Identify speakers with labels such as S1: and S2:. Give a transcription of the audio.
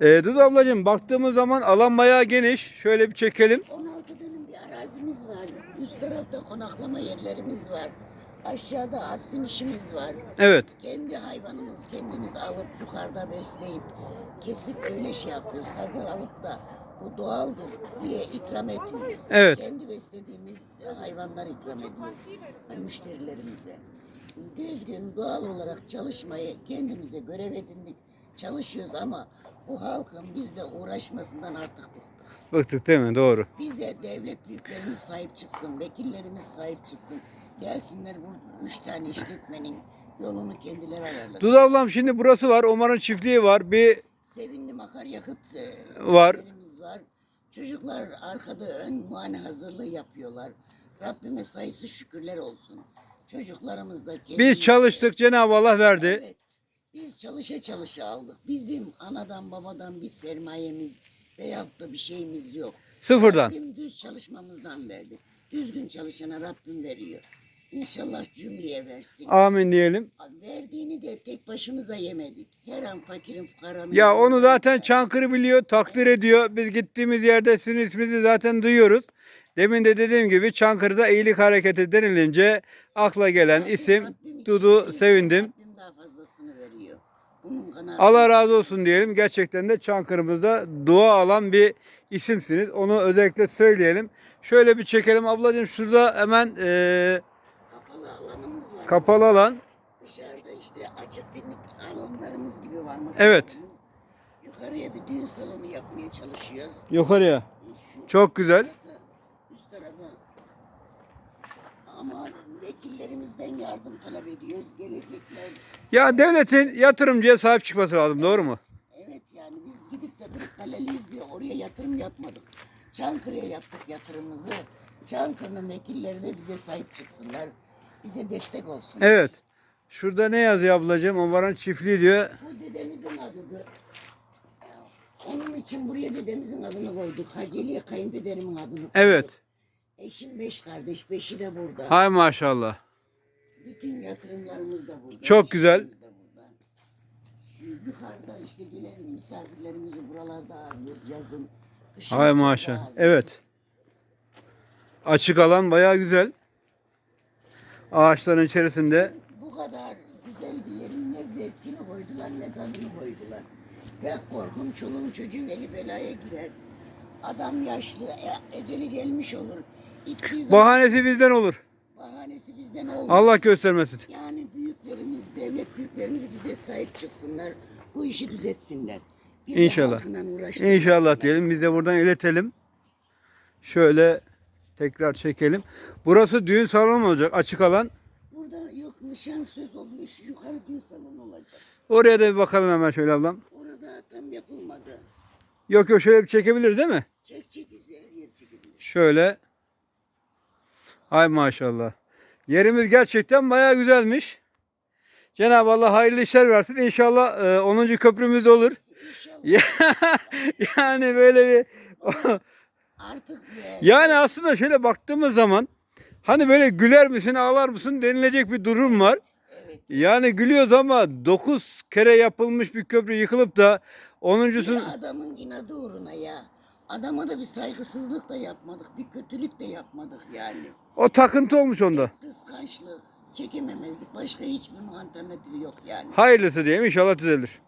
S1: Ee, Dudu ablacığım baktığımız zaman alan bayağı geniş. Şöyle bir çekelim.
S2: 16 dönüm bir arazimiz var. Üst tarafta konaklama yerlerimiz var. Aşağıda at binişimiz var.
S1: Evet.
S2: Kendi hayvanımız kendimiz alıp yukarıda besleyip kesip öyle şey yapıyoruz. Hazır alıp da bu doğaldır diye ikram etmiyoruz.
S1: Evet.
S2: Kendi beslediğimiz hayvanlar ikram ediyoruz müşterilerimize. Düzgün doğal olarak çalışmayı kendimize görev edindik. Çalışıyoruz ama bu halkın bizle uğraşmasından artık bıktık.
S1: Bıktık değil mi? Doğru.
S2: Bize devlet büyüklerimiz sahip çıksın, vekillerimiz sahip çıksın. Gelsinler bu üç tane işletmenin yolunu kendileri ayarlasın.
S1: Dudu ablam şimdi burası var. Omar'ın çiftliği var. Bir
S2: Sevindim akaryakıt e,
S1: Var.
S2: yerimiz var. Çocuklar arkada ön muayene hazırlığı yapıyorlar. Rabbime sayısı şükürler olsun. Çocuklarımız da kendi-
S1: biz çalıştık. Cenab-ı Allah verdi.
S2: Evet. Biz çalışa çalışa aldık. Bizim anadan babadan bir sermayemiz veyahut da bir şeyimiz yok.
S1: Sıfırdan.
S2: Rabbim düz çalışmamızdan verdi. Düzgün çalışana Rabbim veriyor. İnşallah cümleye versin.
S1: Amin diyelim.
S2: Verdiğini de tek başımıza yemedik. Her an fakirin fukaranın.
S1: Ya onu zaten Çankırı biliyor, takdir ediyor. Biz gittiğimiz yerde sizin isminizi zaten duyuyoruz. Demin de dediğim gibi Çankırı'da iyilik hareketi denilince akla gelen
S2: Rabbim-
S1: isim
S2: Rabbim için
S1: Dudu sevindim.
S2: Rabbim daha fazlasını. Bunun
S1: Allah razı olsun diyelim. Gerçekten de Çankırı'mızda dua alan bir isimsiniz. Onu özellikle söyleyelim. Şöyle bir çekelim ablacığım. Şurada hemen eee,
S2: Kapalı alanımız var.
S1: kapalı alan.
S2: Dışarıda işte açık binlik alanlarımız gibi var.
S1: Evet.
S2: masalarımız. Yukarıya bir düğün salonu yapmaya çalışıyoruz.
S1: Yukarıya.
S2: Şu
S1: Çok güzel.
S2: Ama vekillerimizden yardım talep ediyoruz. Gelecekler.
S1: Ya devletin yatırımcıya sahip çıkması lazım. Doğru mu?
S2: Evet yani biz gidip de Kırıkkale'liyiz diye oraya yatırım yapmadık. Çankırı'ya yaptık yatırımımızı. Çankırı'nın vekilleri de bize sahip çıksınlar. Bize destek olsun.
S1: Evet. Şurada ne yazıyor ablacığım? Omar'ın çiftliği diyor.
S2: Bu dedemizin adıdır. Onun için buraya dedemizin adını koyduk. Haceliye kayınpederimin adını koyduk.
S1: Evet.
S2: Eşim beş kardeş, beşi de burada.
S1: Hay maşallah.
S2: Bütün yatırımlarımız da burada.
S1: Çok güzel.
S2: de burada. Şu yukarıda işte gelen misafirlerimizi buralarda ağırlıyoruz yazın. Kışın
S1: Hay
S2: içinde
S1: maşallah.
S2: ağırlıyoruz.
S1: Evet. Açık alan bayağı güzel. Ağaçların içerisinde.
S2: Bu kadar güzel bir yerin ne zevkini koydular ne tadını koydular. Tek korkum çoluğun çocuğun eli belaya girer. Adam yaşlı, e- eceli gelmiş olur. İttiği zaman
S1: Bahanesi bizden olur.
S2: bahanesi bizden olmaz.
S1: Allah göstermesin.
S2: Yani büyüklerimiz, devlet büyüklerimiz bize sahip çıksınlar. Bu işi düzeltsinler. Bizi
S1: İnşallah. İnşallah diyelim. Biz de buradan iletelim. Şöyle tekrar çekelim. Burası düğün salonu olacak? Açık alan.
S2: Burada yok nişan söz oluyor. Şu yukarı düğün salonu olacak.
S1: Oraya da bir bakalım hemen şöyle ablam.
S2: Orada tam yapılmadı.
S1: Yok yok şöyle bir çekebiliriz değil mi?
S2: Çek çek yer çekilir.
S1: Şöyle. Ay maşallah. Yerimiz gerçekten bayağı güzelmiş. Cenab-ı Allah hayırlı işler versin. İnşallah e, 10. köprümüz de olur.
S2: İnşallah
S1: yani böyle bir
S2: artık be.
S1: yani aslında şöyle baktığımız zaman hani böyle güler misin ağlar mısın denilecek bir durum var. Yani gülüyoruz ama 9 kere yapılmış bir köprü yıkılıp da 10.sun
S2: Bir adamın inadı uğruna ya. Adama da bir saygısızlık da yapmadık. Bir kötülük de yapmadık yani.
S1: o takıntı olmuş onda.
S2: Kıskançlık, çekememezlik. Başka hiçbir alternatifi yok yani.
S1: Hayırlısı diyeyim inşallah düzelir.